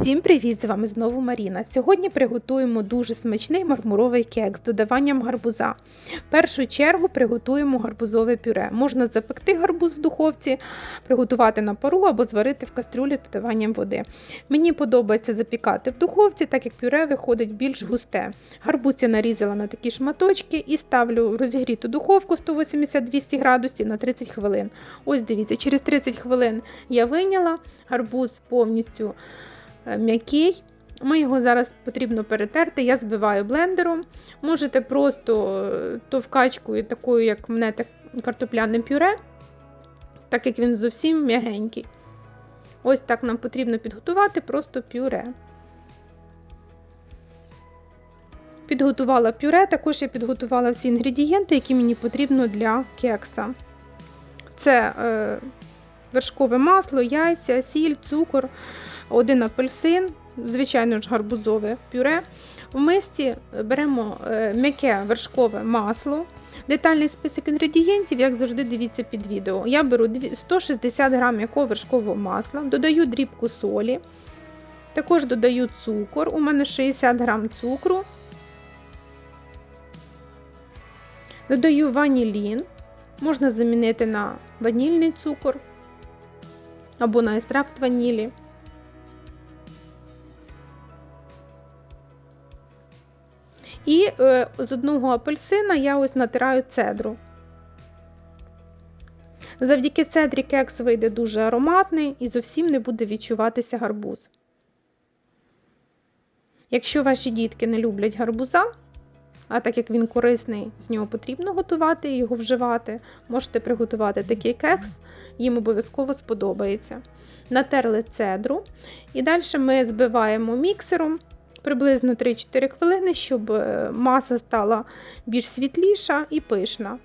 Всім привіт! З вами знову Маріна. Сьогодні приготуємо дуже смачний мармуровий кекс з додаванням гарбуза. В першу чергу приготуємо гарбузове пюре. Можна запекти гарбуз в духовці, приготувати на пару або зварити в кастрюлі з додаванням води. Мені подобається запікати в духовці, так як пюре виходить більш густе. Гарбуз я нарізала на такі шматочки і ставлю розігріту духовку 180-200 градусів на 30 хвилин. Ось дивіться, через 30 хвилин я виняла гарбуз повністю м'який. Ми його зараз потрібно перетерти. Я збиваю блендером. Можете просто е, товкачкою, такою, як мене так, картопляне пюре, так як він зовсім м'ягенький. Ось так нам потрібно підготувати просто пюре. Підготувала пюре, також я підготувала всі інгредієнти, які мені потрібно для кекса. Це е, вершкове масло, яйця, сіль, цукор, один апельсин, звичайно ж, гарбузове пюре. В мисті беремо е, м'яке вершкове масло. Детальний список інгредієнтів, як завжди, дивіться під відео. Я беру 160 г м'якого вершкового масла, додаю дрібку солі, також додаю цукор, у мене 60 г цукру, додаю ванілін, можна замінити на ванільний цукор або на екстракт ванілі. З одного апельсина я ось натираю цедру. Завдяки цедрі кекс вийде дуже ароматний і зовсім не буде відчуватися гарбуз. Якщо ваші дітки не люблять гарбуза, а так як він корисний, з нього потрібно готувати і його вживати, можете приготувати такий кекс, їм обов'язково сподобається. Натерли цедру, і далі ми збиваємо міксером приблизно 3-4 хвилини, щоб е, маса стала більш світліша і пишна.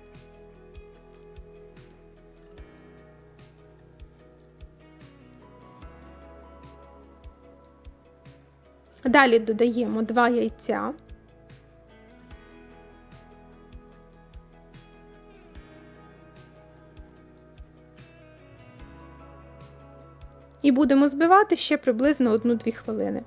Далі додаємо 2 яйця. І будемо збивати ще приблизно 1-2 хвилини.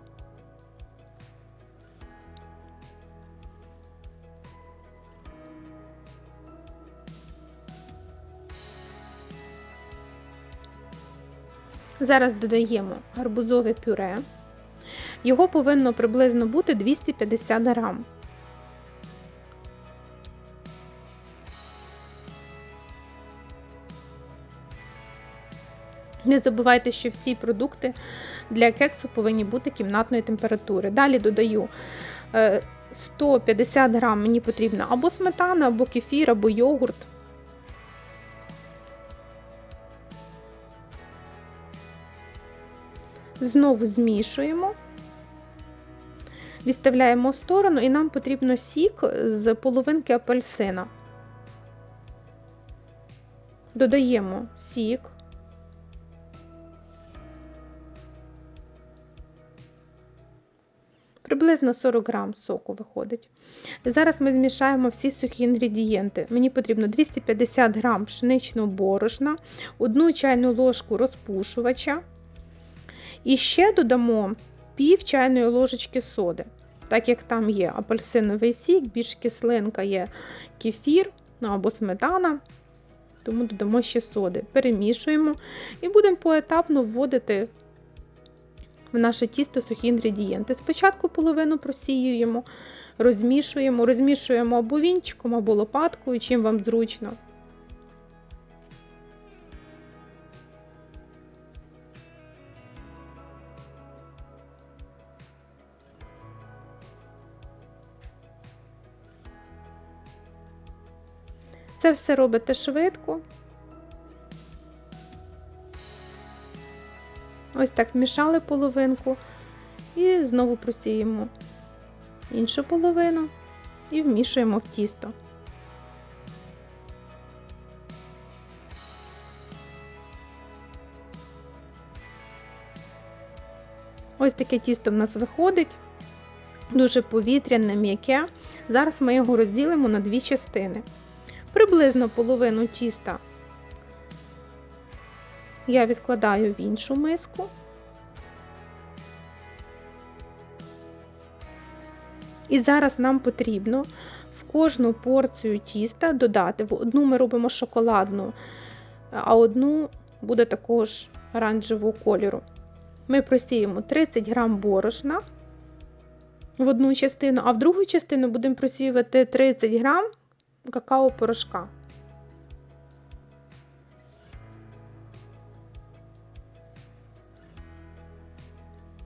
Зараз додаємо гарбузове пюре. Його повинно приблизно бути 250 грам. Не забувайте, що всі продукти для кексу повинні бути кімнатної температури. Далі додаю 150 грам, мені потрібна або сметана, або кефір, або йогурт. Знову змішуємо, відставляємо в сторону, і нам потрібно сік з половинки апельсина. Додаємо сік. Приблизно 40 грам соку виходить. Зараз ми змішаємо всі сухі інгредієнти. Мені потрібно 250 грам пшеничного борошна, одну чайну ложку розпушувача. І ще додамо пів чайної ложечки соди. Так як там є апельсиновий сік, більш кислинка є кефір ну, або сметана, тому додамо ще соди. Перемішуємо і будемо поетапно вводити в наше тісто сухі інгредієнти. Спочатку половину просіюємо, розмішуємо, розмішуємо або вінчиком, або лопаткою, чим вам зручно. Це все робите швидко. Ось так змішали половинку і знову просіємо іншу половину і вмішуємо в тісто. Ось таке тісто в нас виходить, дуже повітряне, м'яке. Зараз ми його розділимо на дві частини. Приблизно половину тіста я відкладаю в іншу миску, І зараз нам потрібно в кожну порцію тіста додати. В одну ми робимо шоколадну, а одну буде також оранжевого кольору. Ми просіємо 30 грам борошна в одну частину, а в другу частину будемо просіювати 30 грам какао-порошка.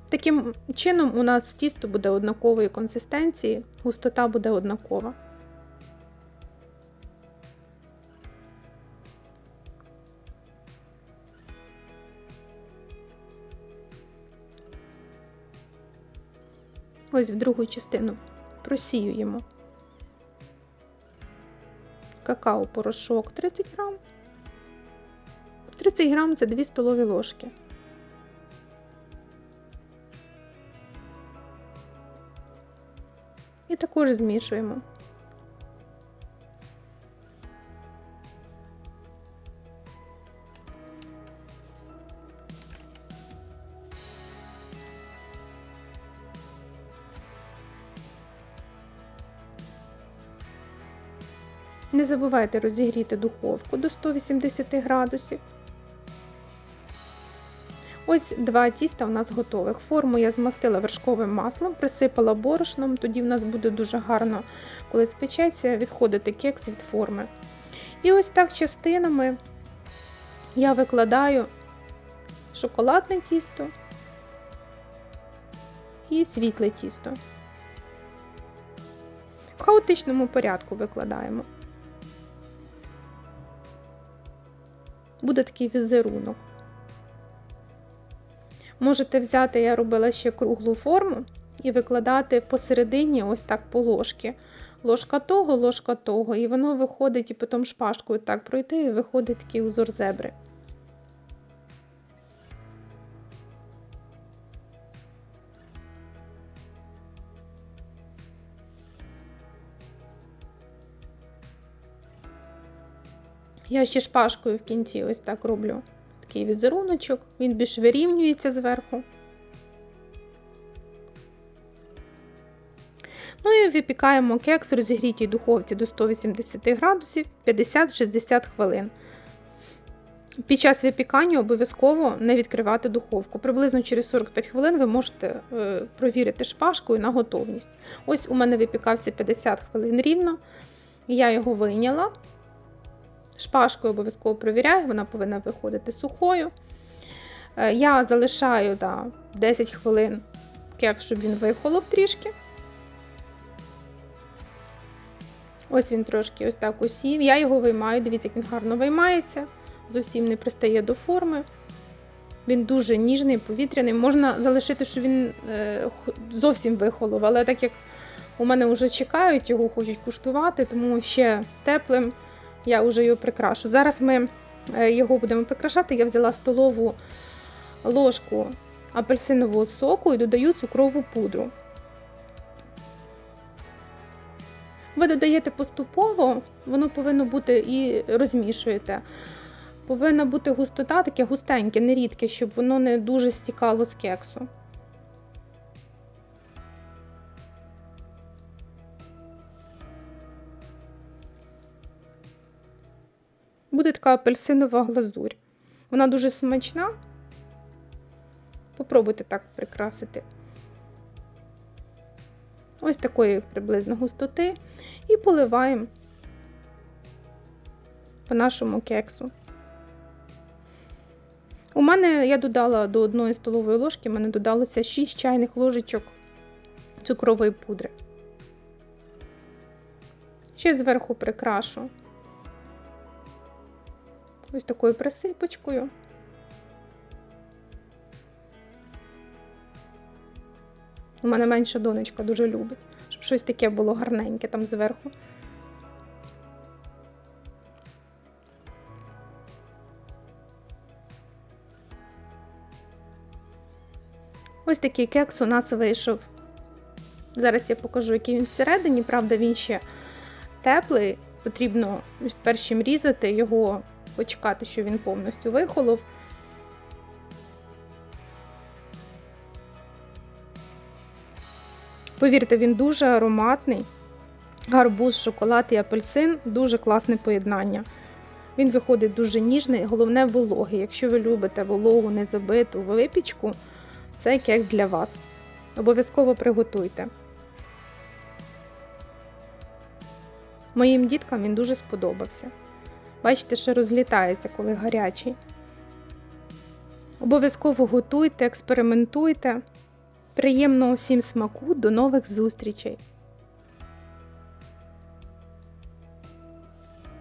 Таким чином, у нас тісто буде однакової консистенції, густота буде однакова. Ось в другу частину просіюємо какао-порошок 30 грам. 30 грам це 2 столові ложки. І також змішуємо. Не забувайте розігріти духовку до 180 градусів. Ось два тіста у нас готових. Форму я змастила вершковим маслом, присипала борошном, тоді в нас буде дуже гарно, коли спечеться, відходити кекс від форми. І ось так частинами я викладаю шоколадне тісто і світле тісто. В хаотичному порядку викладаємо. Буде такий візерунок. Можете взяти, я робила ще круглу форму і викладати посередині ось так по ложки. Ложка того, ложка того, і воно виходить, і потім шпажкою так пройти, і виходить такий узор зебри. Я ще шпажкою в кінці ось так роблю такий візеруночок, він більш вирівнюється зверху. Ну і випікаємо кекс в розігрітій духовці до 180 градусів 50-60 хвилин. Під час випікання обов'язково не відкривати духовку. Приблизно через 45 хвилин ви можете е, провірити шпажкою на готовність. Ось у мене випікався 50 хвилин рівно, я його вийняла. Шпажкою обов'язково провіряю, вона повинна виходити сухою. Е, я залишаю да, 10 хвилин кек, щоб він вихолов трішки. Ось він трошки ось так усів. Я його виймаю, дивіться, як він гарно виймається, зовсім не пристає до форми. Він дуже ніжний, повітряний. Можна залишити, щоб він е, зовсім вихолов, але так як у мене вже чекають, його хочуть куштувати, тому ще теплим я вже його прикрашу. Зараз ми е, його будемо прикрашати. Я взяла столову ложку апельсинового соку і додаю цукрову пудру. Ви додаєте поступово, воно повинно бути і розмішуєте. Повинна бути густота, таке густеньке, не рідке, щоб воно не дуже стікало з кексу. Буде така апельсинова глазурь. Вона дуже смачна. Попробуйте так прикрасити. Ось такої приблизно густоти. І поливаємо по нашому кексу. У мене я додала до одної столової ложки, мене додалося 6 чайних ложечок цукрової пудри. Ще зверху прикрашу ось такою присипочкою. У мене менша донечка дуже любить, щоб щось таке було гарненьке там зверху. Ось такий кекс у нас вийшов. Зараз я покажу, який він всередині, правда, він ще теплий, потрібно першим різати його почекати, що він повністю вихолов. Повірте, він дуже ароматний. Гарбуз, шоколад і апельсин дуже класне поєднання. Він виходить дуже ніжний, головне вологий. Якщо ви любите вологу, незабиту випічку, це кекс для вас. Обов'язково приготуйте. Моїм діткам він дуже сподобався. Бачите, що розлітається, коли гарячий. Обов'язково готуйте, експериментуйте. Приємного всім смаку, до нових зустрічей!